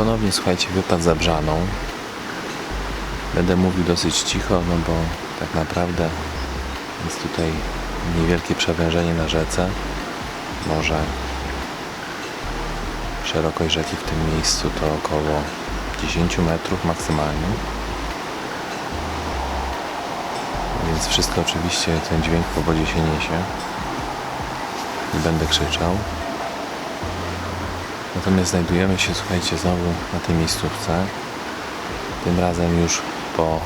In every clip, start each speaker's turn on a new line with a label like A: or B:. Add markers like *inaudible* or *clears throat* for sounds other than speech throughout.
A: ponownie słuchajcie wypad za Brzaną. Będę mówił dosyć cicho, no bo tak naprawdę jest tutaj niewielkie przewężenie na rzece. Może szerokość rzeki w tym miejscu to około 10 metrów maksymalnie. Więc wszystko oczywiście ten dźwięk po wodzie się niesie. Nie będę krzyczał. Natomiast znajdujemy się, słuchajcie, znowu na tej miejscówce. Tym razem już po e,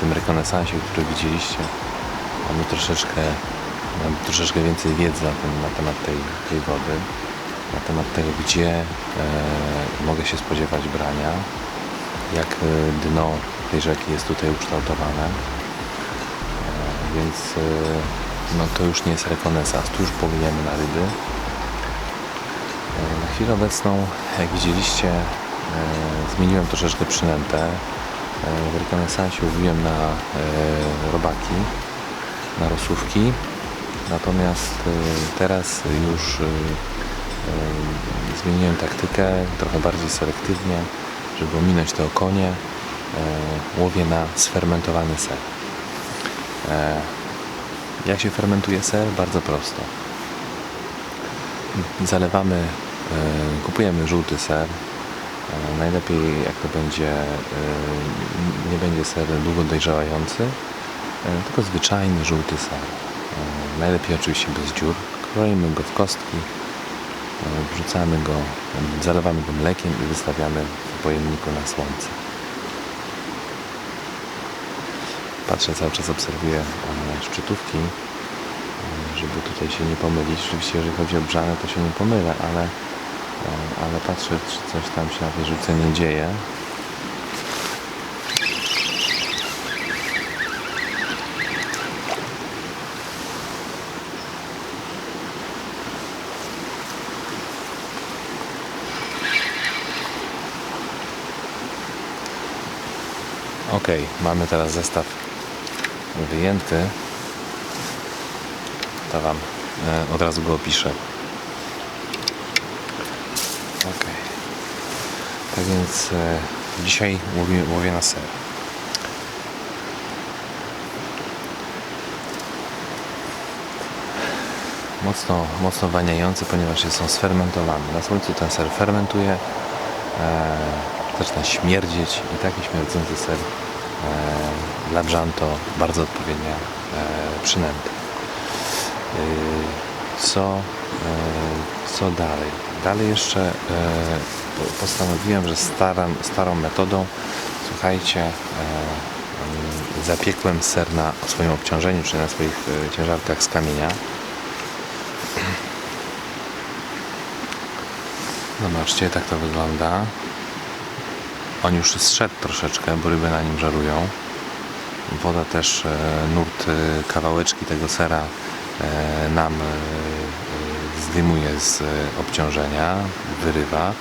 A: tym rekonesansie, który widzieliście, mamy troszeczkę, mamy troszeczkę więcej wiedzy na, ten, na temat tej, tej wody, na temat tego, gdzie e, mogę się spodziewać brania, jak e, dno tej rzeki jest tutaj ukształtowane. E, więc e, no, to już nie jest rekonesans, tu już płyniemy na ryby. Na chwilę obecną, jak widzieliście, e, zmieniłem troszeczkę przynętę. E, W rekonesansie łowiłem na e, robaki, na rosówki. Natomiast e, teraz już e, e, zmieniłem taktykę trochę bardziej selektywnie, żeby ominąć te okonie. E, Łowię na sfermentowany ser. E, Jak się fermentuje ser? Bardzo prosto zalewamy, e, kupujemy żółty ser. E, Najlepiej jak to będzie, e, nie będzie ser długo dojrzewający, e, tylko zwyczajny żółty ser. E, Najlepiej oczywiście bez dziur. Kroimy go w kostki, e, wrzucamy go, e, zalewamy go mlekiem i wystawiamy w pojemniku na słońce. Patrzę, cały czas obserwuję e, szczytówki żeby tutaj się nie pomylić. Oczywiście jeżeli chodzi o brzane to się nie pomylę, ale, e, ale patrzę czy coś tam się na tej nie dzieje. Ok, mamy teraz zestaw wyjęty to Wam e, od razu go opiszę. Ok. Tak więc e, dzisiaj łowię, łowię na ser. Mocno, mocno waniający, ponieważ jest on sfermentowany. Na słońcu ten ser fermentuje, e, zaczyna śmierdzieć i taki śmierdzący ser e, dla brzan to bardzo odpowiednia e, przynęta. Yy, co, yy, co dalej? Dalej jeszcze po- postanowiłem, że staram, starą metodą, słuchajcie, yy, zapiekłem ser na swoim obciążeniu, czy na swoich yy, ciężarkach z kamienia. Zobaczcie, tak to wygląda. On już zszedł troszeczkę, bo ryby na nim żerują. Woda też, e, nurt, e, kawałeczki tego sera e, nam e, e, zdejmuje z e, obciążenia, wyrywa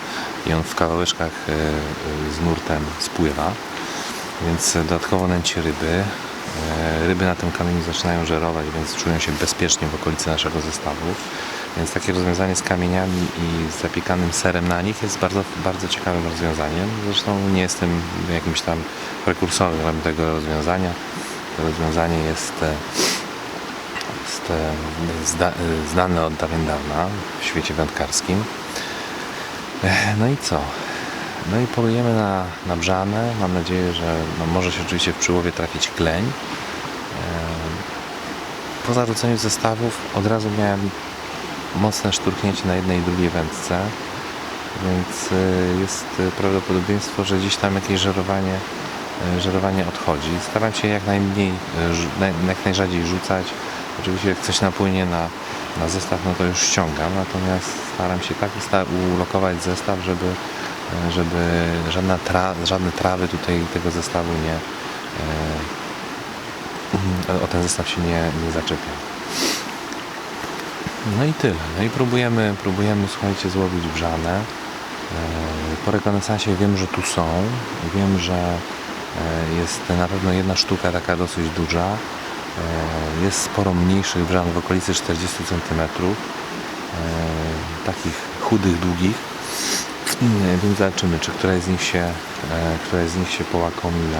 A: i on w kawałeczkach e, e, z nurtem spływa, więc dodatkowo nęci ryby. Ryby na tym kamieniu zaczynają żerować, więc czują się bezpiecznie w okolicy naszego zestawu. Więc takie rozwiązanie z kamieniami i z zapiekanym serem na nich jest bardzo, bardzo ciekawym rozwiązaniem. Zresztą nie jestem jakimś tam prekursorem tego rozwiązania. To rozwiązanie jest jest zda, znane od dawien dawna w świecie wędkarskim. No i co? No i polujemy na, na brzanę. Mam nadzieję, że no może się oczywiście w przyłowie trafić kleń. E, Po zarzuceniu zestawów od razu miałem mocne szturchnięcie na jednej i drugiej wędce, więc e, jest prawdopodobieństwo, że gdzieś tam jakieś żerowanie, e, żerowanie odchodzi. Staram się jak najmniej, e, jak najrzadziej rzucać. Oczywiście jak coś napłynie na, na zestaw, no to już ściągam, natomiast staram się tak ulokować zestaw, żeby, żeby żadna tra, żadne trawy tutaj tego zestawu nie e, o ten zestaw się nie, nie zaczepia. No i tyle. No i próbujemy, próbujemy słuchajcie, złowić brzanę. E, Po rekonesansie wiem, że tu są. Wiem, że e, jest na pewno jedna sztuka taka dosyć duża. E, Jest sporo mniejszych brzan w okolicy 40 cm. Takich chudych, długich. Mm, Więc zobaczymy, czy któraś z nich się, e, któraś z nich się połakomi na,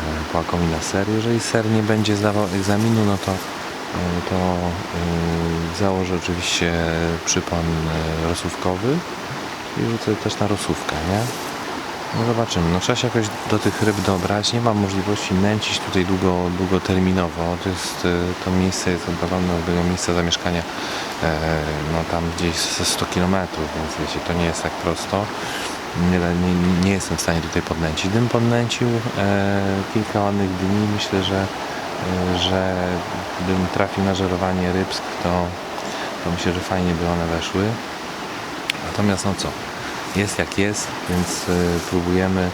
A: e, połakomi na ser. Jeżeli ser nie będzie zdawał egzaminu, no to, e, to e, założę oczywiście przypon e, rosówkowy i rzucę też na rosówkę, nie? No zobaczymy. No trzeba się jakoś do tych ryb dobrać. Nie mam możliwości nęcić tutaj długo, długoterminowo. To jest e, to miejsce jest oddalone od tego miejsca zamieszkania e, no tam gdzieś ze 100 km, więc wiecie, to nie jest tak prosto. Nie, nie, nie jestem w stanie tutaj podnęcić. Gdybym podnęcił e, kilka ładnych dni, myślę, że, e, że gdybym trafił na żerowanie rybsk, to, to myślę, że fajnie by one weszły. Natomiast no co, jest jak jest, więc y, próbujemy,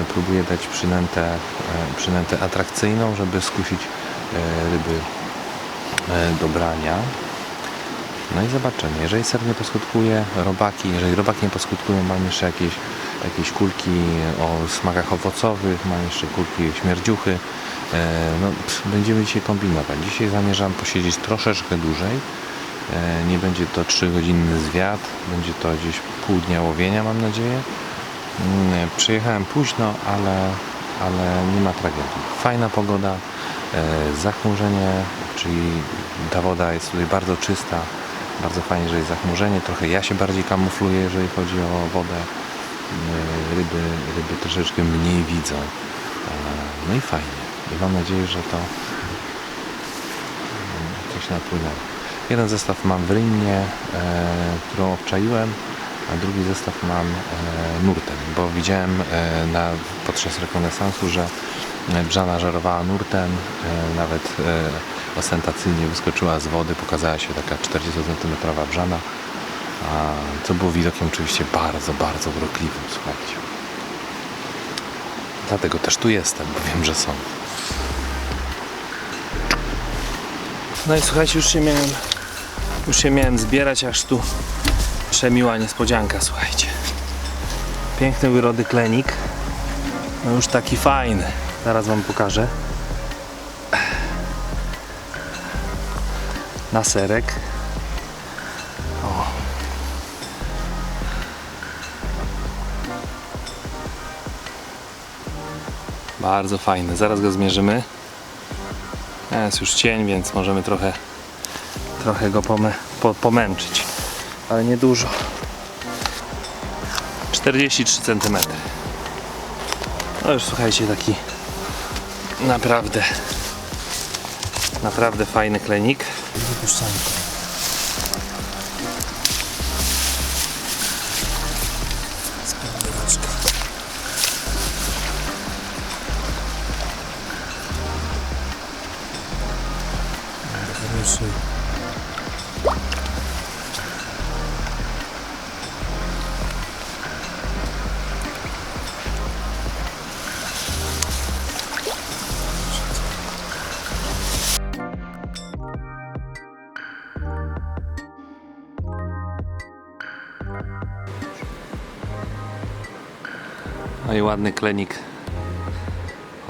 A: y, próbuję dać przynętę, y, przynętę atrakcyjną, żeby skusić ryby do brania. No i zobaczymy. Jeżeli ser nie poskutkuje, robaki, jeżeli robaki nie poskutkują, mam jeszcze jakieś, jakieś kulki o smakach owocowych, mam jeszcze kulki śmierdziuchy. No, będziemy dzisiaj kombinować. Dzisiaj zamierzam posiedzieć troszeczkę dłużej. E, Nie będzie to 3-godzinny zwiat, będzie to gdzieś pół dnia łowienia, mam nadzieję. Mm, Przyjechałem późno, ale, ale nie ma tragedii. Fajna pogoda, e, zachmurzenie, czyli ta woda jest tutaj bardzo czysta. Bardzo fajnie, że jest zachmurzenie. Trochę ja się bardziej kamufluję, jeżeli chodzi o wodę. E, Ryby, ryby troszeczkę mniej widzą. E, No i fajnie. I mam nadzieję, że to coś napłynęło. Jeden zestaw mam w rynnie, e, którą obczaiłem, a drugi zestaw mam e, nurtem, bo widziałem e, na, podczas rekonesansu, że brzana żarowała nurtem, nawet ostentacyjnie wyskoczyła z wody, pokazała się taka 40 cm brzana, co było widokiem oczywiście bardzo, bardzo urokliwym, słuchajcie. Dlatego też tu jestem, bo wiem, że są.
B: No i słuchajcie, już się miałem, już się miałem zbierać, aż tu przemiła niespodzianka, słuchajcie. Piękny wyrody klenik. No już taki fajny. Zaraz wam pokażę. Na serek. O. Bardzo fajny. Zaraz go zmierzymy. Jest już cień, więc możemy trochę, trochę go pome, po, pomęczyć. Ale nie dużo. 43 cm. No już słuchajcie, taki naprawdę naprawdę fajny klenik. Wypuszczamy. Ładny klenik.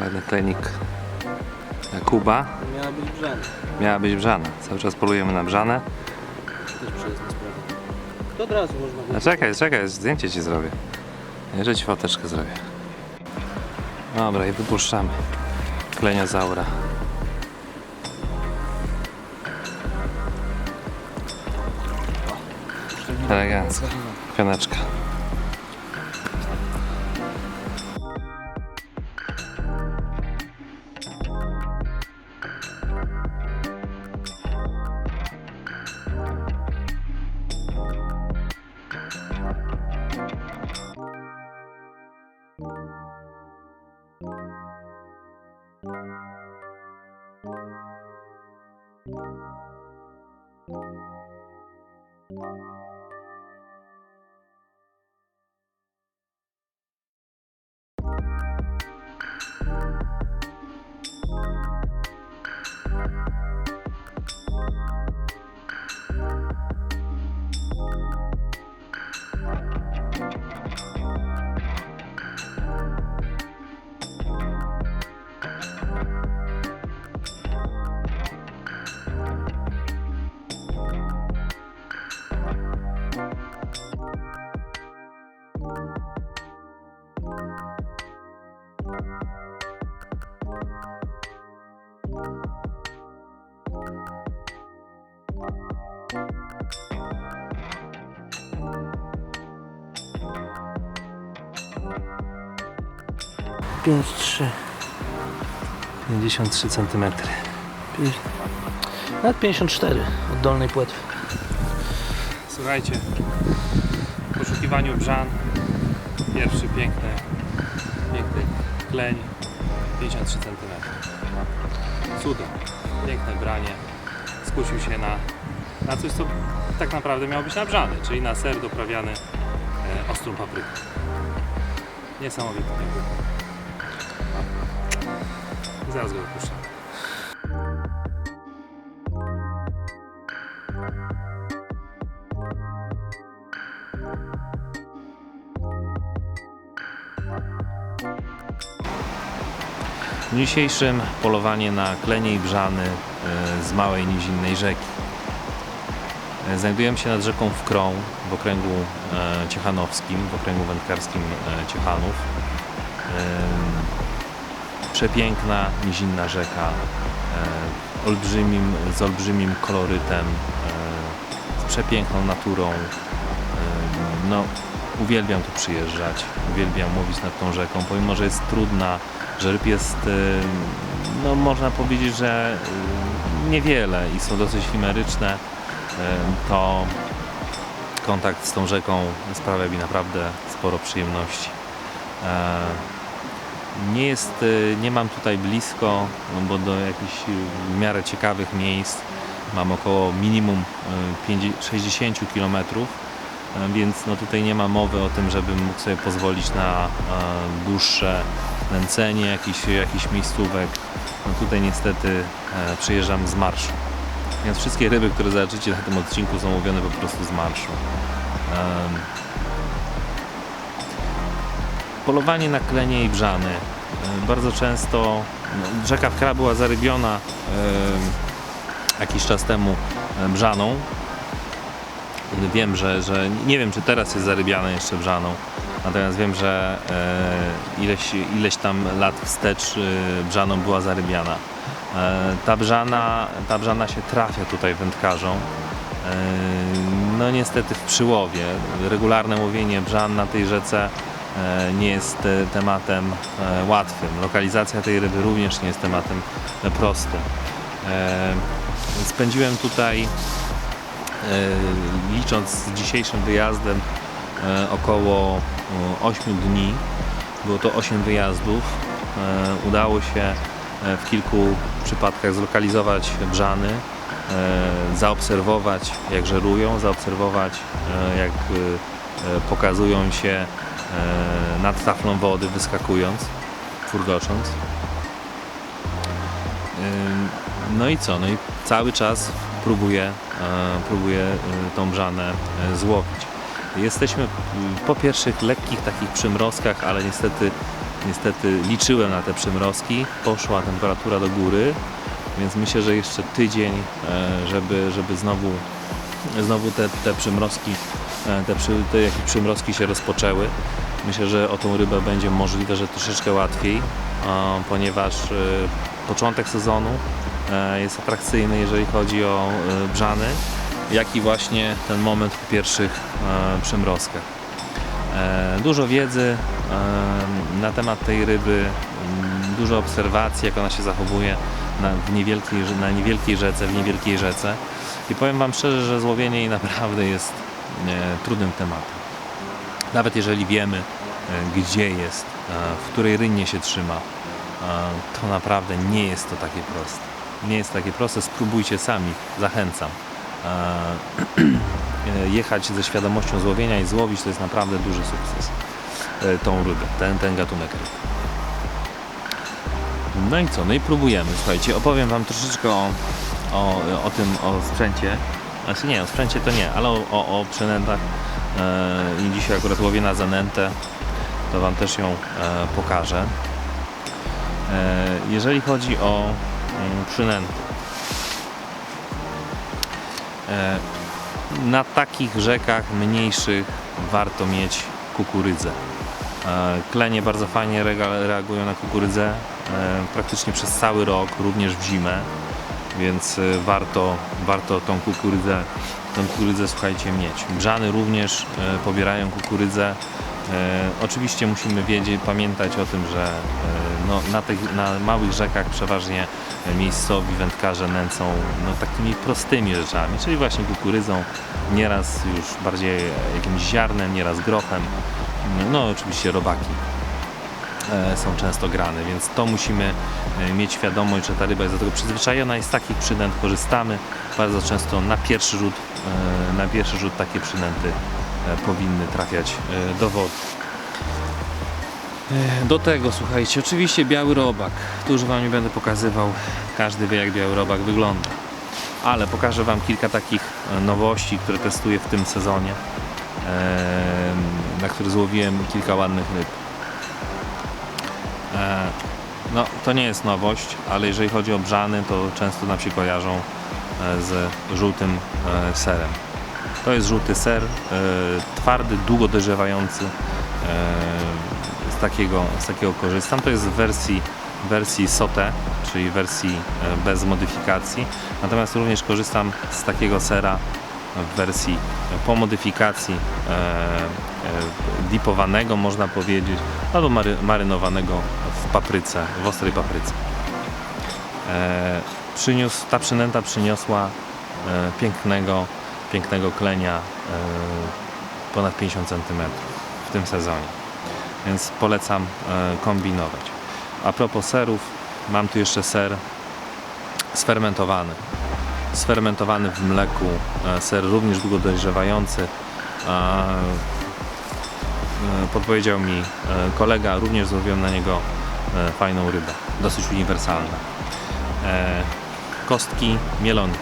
B: Ładny klenik Kuba.
C: Miała być brzana.
B: Miała być brzana. Cały czas polujemy na brzanę.
C: Też przyjemna sprawa. To od razu można
B: A czekaj, czekaj, zdjęcie ci zrobię. Jeszcze ci foteczkę zrobię. Dobra i wypuszczamy. Kleniozaura. Elegancko. Pioneczka.
C: Pięć, trzy.
B: 53 cm.
C: Nawet 54 od dolnej płetwy.
B: Słuchajcie, w poszukiwaniu brzan pierwszy piękny, piękny kleń 53 cm. Cudo, piękne branie. Skusił się na, na coś, co tak naprawdę miało być na brzany, czyli na ser doprawiany e, ostrą papryką. Niesamowity piękny. Zaraz go. W dzisiejszym polowanie na klenie i brzany e, z małej nizinnej rzeki. E, Znajdujemy się nad rzeką Wkrą w okręgu e, ciechanowskim, w okręgu wędkarskim Ciechanów. Przepiękna nizinna rzeka e, olbrzymim, z olbrzymim kolorytem, e, z przepiękną naturą. E, No, uwielbiam tu przyjeżdżać, uwielbiam łowić nad tą rzeką, pomimo że jest trudna, że ryb jest, no można powiedzieć, że niewiele i są dosyć chimeryczne, to kontakt z tą rzeką sprawia mi naprawdę sporo przyjemności. E, Nie jest, y, nie mam tutaj blisko, no bo do jakichś y, w miarę ciekawych miejsc mam około minimum y, 50, 60 km, więc no tutaj nie ma mowy o tym, żebym mógł sobie pozwolić na e, dłuższe nęcenie jakichś, jakichś miejscówek. No tutaj niestety e, przyjeżdżam z marszu. Więc wszystkie ryby, które zobaczycie na tym odcinku są łowione po prostu z marszu. Polowanie na klenie i brzany. E, Bardzo często no, rzeka Wkra była zarybiona em, jakiś czas temu e, brzaną. Wiem, że, że nie wiem, czy teraz jest zarybiane jeszcze brzaną. Natomiast wiem, że e, ileś, ileś tam lat wstecz e, brzaną była zarybiana. E, ta, brzana, ta brzana się trafia tutaj wędkarzom. E, no niestety w przyłowie. Regularne łowienie brzan na tej rzece e, nie jest e, tematem e, łatwym. Lokalizacja tej ryby również nie jest tematem e, prostym. E, spędziłem tutaj e, licząc z dzisiejszym wyjazdem e, około e, 8 dni. Było to 8 wyjazdów. E, Udało się e, w kilku przypadkach zlokalizować brzany, e, zaobserwować jak żerują, zaobserwować e, jak e, e, pokazują się e, nad taflą wody wyskakując, furgocząc. Ym, No i co? No i cały czas próbuję, e, próbuję e, tą brzanę e, złowić. Jesteśmy po pierwszych lekkich takich przymrozkach, ale niestety, niestety liczyłem na te przymrozki. Poszła temperatura do góry, więc myślę, że jeszcze tydzień, e, żeby, żeby znowu, znowu te, te przymrozki, e, te, przy, te przymrozki się rozpoczęły. Myślę, że o tą rybę będzie możliwe, że troszeczkę łatwiej, ponieważ e, początek sezonu e, jest atrakcyjny, jeżeli chodzi o brzany, jak i właśnie ten moment po pierwszych przymrozkach. Dużo wiedzy na temat tej ryby, m, dużo obserwacji, jak ona się zachowuje na, niewielkiej, na niewielkiej rzece, w niewielkiej rzece. I powiem Wam szczerze, że złowienie naprawdę jest e, trudnym tematem. Nawet jeżeli wiemy, e, gdzie jest, e, w której rynnie się trzyma, to naprawdę nie jest to takie proste. Nie jest takie proste, spróbujcie sami, zachęcam. *clears throat* Jechać ze świadomością złowienia i złowić to jest naprawdę duży sukces. Tą rybę, ten, ten gatunek ryb. No i co? No i próbujemy. Słuchajcie, opowiem Wam troszeczkę o, o, o tym, o sprzęcie. Znaczy nie, o sprzęcie to nie, ale o, o, o przynętach. E, I dzisiaj akurat łowię na zanętę, to Wam też ją e, pokażę. E, jeżeli chodzi o mm, przynęty. Na takich rzekach mniejszych warto mieć kukurydzę. Klenie bardzo fajnie reagują na kukurydzę praktycznie przez cały rok, również w zimę, więc e, warto, warto tą kukurydzę, tą kukurydzę słuchajcie mieć. Brzany również e, pobierają kukurydzę. E, Oczywiście musimy wiedzieć, pamiętać o tym, że no, na, tych, na małych rzekach przeważnie miejscowi wędkarze nęcą no, takimi prostymi rzeczami, czyli właśnie kukurydzą, nieraz już bardziej jakimś ziarnem, nieraz grochem, no oczywiście robaki są często grane, więc to musimy e, mieć świadomość, że ta ryba jest do tego przyzwyczajona i z takich przynęt korzystamy. Bardzo często na pierwszy rzut, e, na pierwszy rzut takie przynęty e, powinny trafiać e, do wody. E, Do tego słuchajcie, oczywiście biały robak. Tu już Wam nie będę pokazywał, każdy wie jak biały robak wygląda. Ale pokażę Wam kilka takich e, nowości, które testuję w tym sezonie, e, na które złowiłem kilka ładnych ryb. E, No, to nie jest nowość, ale jeżeli chodzi o brzany, to często nam się kojarzą e, z żółtym e, serem. To jest żółty ser, twardy, długo dojrzewający. Z takiego, z takiego korzystam. To jest w wersji, wersji SOTE, czyli wersji bez modyfikacji. Natomiast również korzystam z takiego sera w wersji e, po modyfikacji e, e, dipowanego, można powiedzieć, albo mary, marynowanego w papryce, w ostrej papryce. E, przyniósł, ta przynęta przyniosła e, pięknego, pięknego klenia e, ponad 50 cm w tym sezonie. Więc polecam e, kombinować. A propos serów, mam tu jeszcze ser sfermentowany. Sfermentowany w mleku, e, ser również długo dojrzewający. E, Podpowiedział mi e, kolega, również złowiłem na niego fajną rybę, dosyć uniwersalna. E, Kostki mielonki,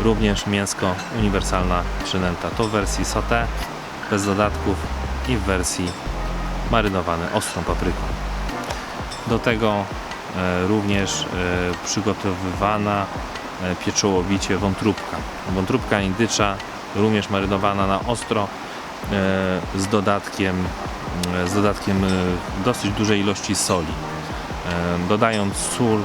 B: również mięsko uniwersalna przynęta. To w wersji sauté, bez dodatków i w wersji marynowane ostrą papryką. Do tego również przygotowywana pieczołowicie wątróbka. Wątróbka indycza, również marynowana na ostro e, z dodatkiem, e, z dodatkiem e, dosyć dużej ilości soli. E, Dodając sól, e,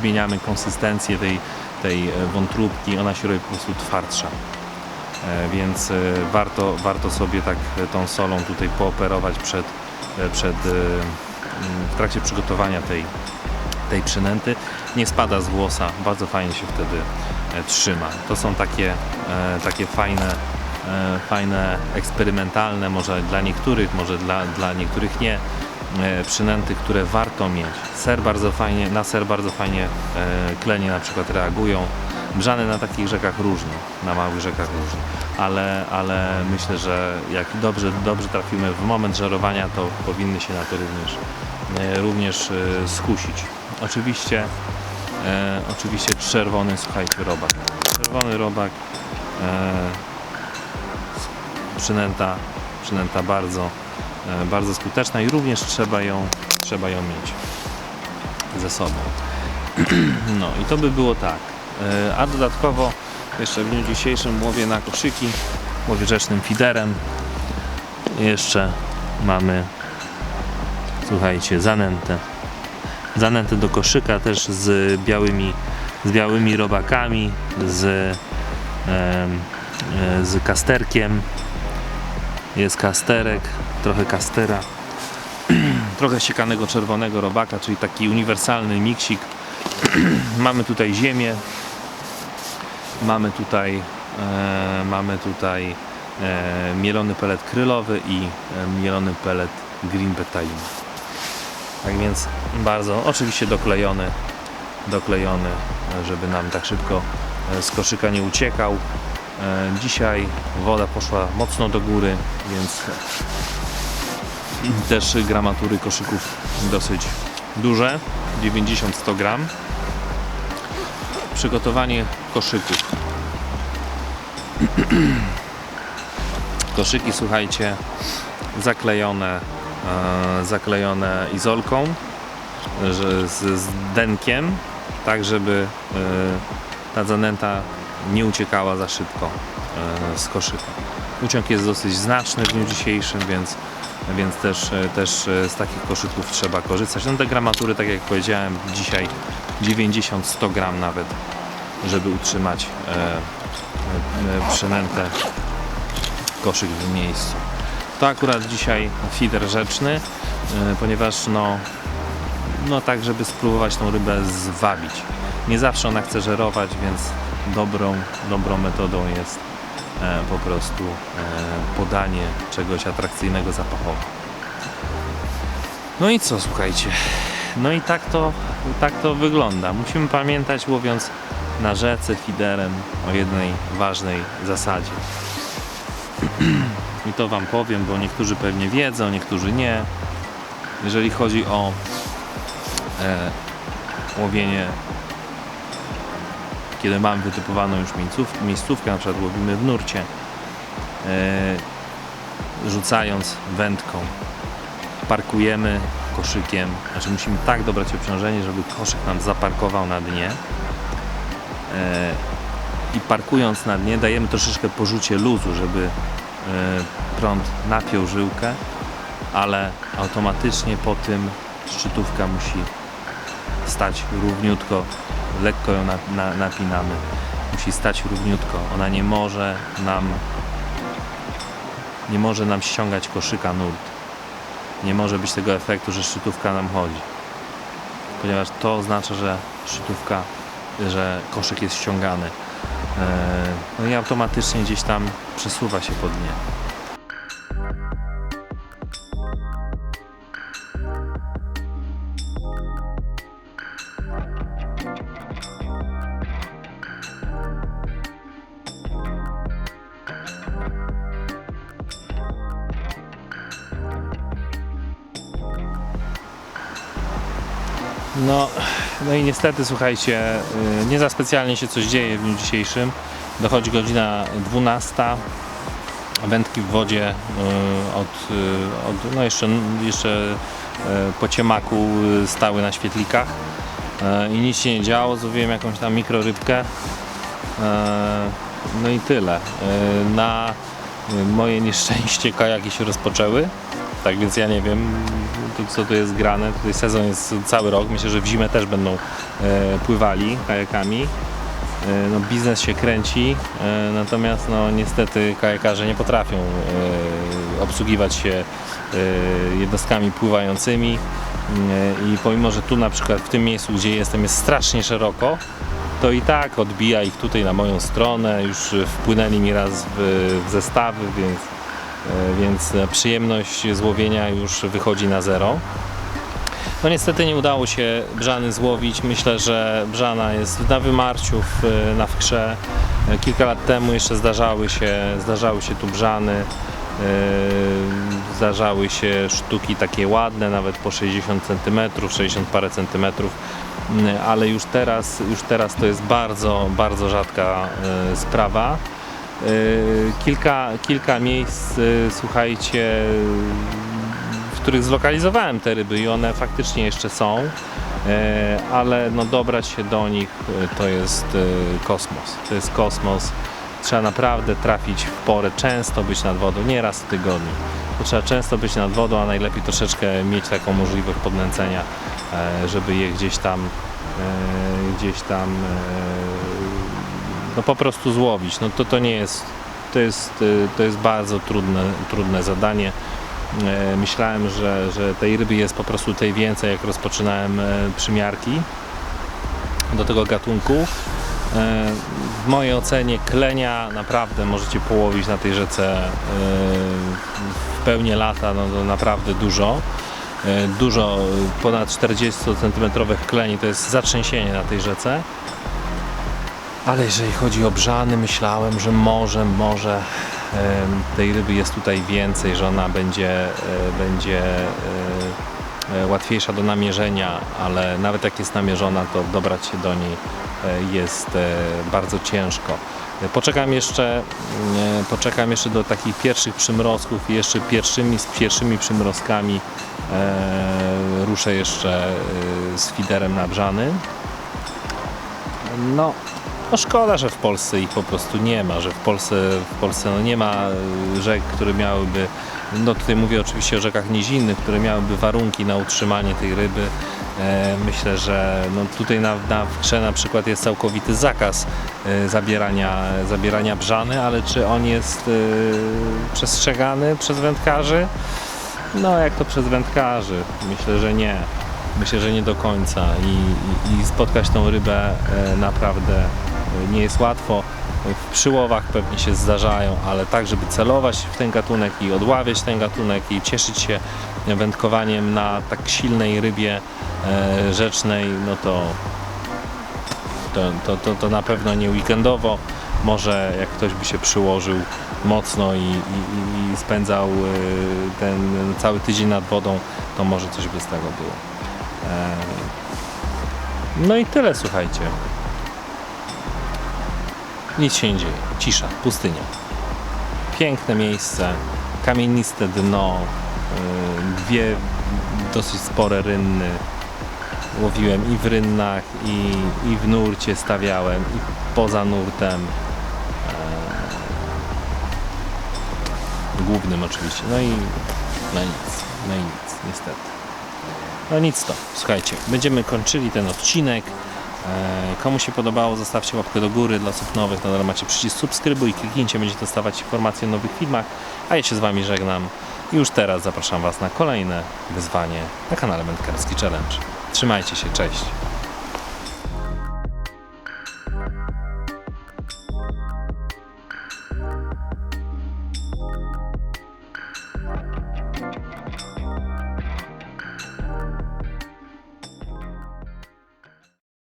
B: zmieniamy konsystencję tej, tej e, wątróbki, ona się robi po prostu twardsza. E, Więc e, warto, warto sobie tak e, tą solą tutaj pooperować przed, e, przed, e, w trakcie przygotowania tej, tej przynęty. Nie spada z włosa, bardzo fajnie się wtedy e, trzyma. To są takie, e, takie fajne, e, fajne, eksperymentalne, może dla niektórych, może dla, dla niektórych nie, przynęty, które warto mieć. Ser bardzo fajnie, na ser bardzo fajnie klenie na przykład reagują. Brzany na takich rzekach różnie, na małych rzekach różnie, ale, ale myślę, że jak dobrze, dobrze trafimy w moment żerowania, to powinny się na to również, również skusić. Oczywiście, e, oczywiście czerwony, słuchajcie, robak. Czerwony robak, e, przynęta, przynęta bardzo, e, bardzo skuteczna i również trzeba ją, trzeba ją mieć ze sobą. *clears throat* No i to by było tak. E, A dodatkowo jeszcze w dniu dzisiejszym łowię na koszyki, łowię rzecznym fiderem. Jeszcze mamy, słuchajcie, zanętę. Zanętę do koszyka też z białymi, z białymi robakami, z, e, z kasterkiem. Jest kasterek, trochę kastera, *clears throat* trochę siekanego czerwonego robaka, czyli taki uniwersalny miksik. *clears throat* mamy tutaj ziemię, mamy tutaj, e, mamy tutaj e, mielony pelet krylowy i e, mielony pelet green betaine. Tak więc bardzo, oczywiście doklejony, doklejony, żeby nam tak szybko e, z koszyka nie uciekał. E, Dzisiaj woda poszła mocno do góry, więc też gramatury koszyków dosyć duże, 90-100 gram. Przygotowanie koszyków. *clears throat* Koszyki, słuchajcie, zaklejone, e, zaklejone izolką że z, z denkiem, tak żeby e, ta zanęta nie uciekała za szybko e, z koszyka. Uciąg jest dosyć znaczny w dniu dzisiejszym, więc, więc też, e, też z takich koszyków trzeba korzystać. No te gramatury, tak jak powiedziałem, dzisiaj 90-100 gram nawet, żeby utrzymać przynętę koszyk w miejscu. To akurat dzisiaj fider rzeczny, ponieważ no, no tak, żeby spróbować tą rybę zwabić. Nie zawsze ona chce żerować, więc dobrą, dobrą metodą jest e, po prostu e, podanie czegoś atrakcyjnego zapachowo. No i co, słuchajcie. No i tak to, tak to wygląda. Musimy pamiętać, łowiąc na rzece fiderem, o jednej ważnej zasadzie. *clears throat* I to Wam powiem, bo niektórzy pewnie wiedzą, niektórzy nie. Jeżeli chodzi o e, łowienie, kiedy mamy wytypowaną już miejsców, miejscówkę, na przykład łowimy w nurcie, e, rzucając wędką, parkujemy koszykiem, znaczy musimy tak dobrać obciążenie, żeby koszyk nam zaparkował na dnie. E, i parkując na dnie dajemy troszeczkę porzucie luzu, żeby e, prąd napiął żyłkę, ale automatycznie po tym szczytówka musi stać równiutko, lekko ją na, na, napinamy, musi stać równiutko, ona nie może nam nie może nam ściągać koszyka nurt. Nie może być tego efektu, że szczytówka nam chodzi. Ponieważ to oznacza, że szczytówka, że koszyk jest ściągany. Eee, No i automatycznie gdzieś tam przesuwa się pod dnie. Niestety, słuchajcie, y, nie za specjalnie się coś dzieje w dniu dzisiejszym. Dochodzi godzina 12. Wędki w wodzie y, od, y, od no jeszcze, jeszcze po ciemaku stały na świetlikach i nic się nie działo. Złowiłem jakąś tam mikrorybkę. No i tyle. Na moje nieszczęście kajaki się rozpoczęły. Tak więc ja nie wiem, co tu jest grane. Tutaj sezon jest cały rok. Myślę, że w zimę też będą e, pływali kajakami. E, no, biznes się kręci, e, natomiast no, niestety kajakarze nie potrafią e, obsługiwać się e, jednostkami pływającymi. E, I pomimo, że tu na przykład w tym miejscu, gdzie jestem, jest strasznie szeroko, to i tak odbija ich tutaj na moją stronę. Już wpłynęli mi raz w, w zestawy, więc więc e, przyjemność złowienia już wychodzi na zero. No niestety nie udało się brzany złowić. Myślę, że brzana jest na wymarciu na wkrze. E, Kilka lat temu jeszcze zdarzały się, zdarzały się tu brzany. e, Zdarzały się sztuki takie ładne, nawet po 60 cm, 60 parę centymetrów, ale już teraz, już teraz to jest bardzo, bardzo rzadka sprawa. Yy, kilka, kilka miejsc, yy, słuchajcie, w których zlokalizowałem te ryby i one faktycznie jeszcze są, yy, ale no dobrać się do nich to jest kosmos. To jest kosmos. Trzeba naprawdę trafić w porę, często być nad wodą, nie raz w tygodniu. To trzeba często być nad wodą, a najlepiej troszeczkę mieć taką możliwość podnęcenia, żeby je gdzieś tam, gdzieś tam no po prostu złowić. No to, to nie jest, to jest, y, to jest bardzo trudne, trudne zadanie. E, Myślałem, że, że tej ryby jest po prostu tej więcej, jak rozpoczynałem e, przymiarki do tego gatunku. E, W mojej ocenie klenia naprawdę możecie połowić na tej rzece w pełni lata, no to naprawdę dużo. Dużo, ponad 40 cm kleni to jest zatrzęsienie na tej rzece. Ale jeżeli chodzi o brzany, myślałem, że może, może tej ryby jest tutaj więcej, że ona będzie, e, będzie e, e, łatwiejsza do namierzenia, ale nawet jak jest namierzona, to dobrać się do niej jest bardzo ciężko. Poczekam jeszcze, poczekam jeszcze do takich pierwszych przymrozków i jeszcze pierwszymi, z pierwszymi przymrozkami ruszę jeszcze z fiderem na brzany. No, No szkoda, że w Polsce ich po prostu nie ma, że w Polsce, w Polsce no nie ma y, rzek, które miałyby, no tutaj mówię oczywiście o rzekach nizinnych, które miałyby warunki na utrzymanie tej ryby. E, Myślę, że no tutaj na, na Wkrze na przykład jest całkowity zakaz e, zabierania, zabierania brzany, ale czy on jest e, przestrzegany przez wędkarzy? No jak to przez wędkarzy? Myślę, że nie. Myślę, że nie do końca i, i, i spotkać tą rybę e, naprawdę nie jest łatwo. W przyłowach pewnie się zdarzają, ale tak, żeby celować w ten gatunek i odławiać ten gatunek i cieszyć się wędkowaniem na tak silnej rybie e, rzecznej, no to, to, to, to, to na pewno nie weekendowo. Może jak ktoś by się przyłożył mocno i, i, i- spędzał e, ten cały tydzień nad wodą, to może coś by z tego było. E, No i tyle, słuchajcie. Nic się nie dzieje. Cisza, pustynia. Piękne miejsce, kamieniste dno, y, dwie dosyć spore rynny. Łowiłem i w rynnach, i, i w nurcie stawiałem, i poza nurtem. E, Głównym oczywiście. No i no nic, no nic, niestety. No nic to. Słuchajcie, będziemy kończyli ten odcinek. E, Komu się podobało, zostawcie łapkę do góry. Dla osób nowych nadal macie przycisk subskrybuj, kliknijcie, będziecie dostawać informacje o nowych filmach. A ja się z Wami żegnam. I już teraz zapraszam Was na kolejne wyzwanie na kanale Wędkarski Challenge. Trzymajcie się, cześć!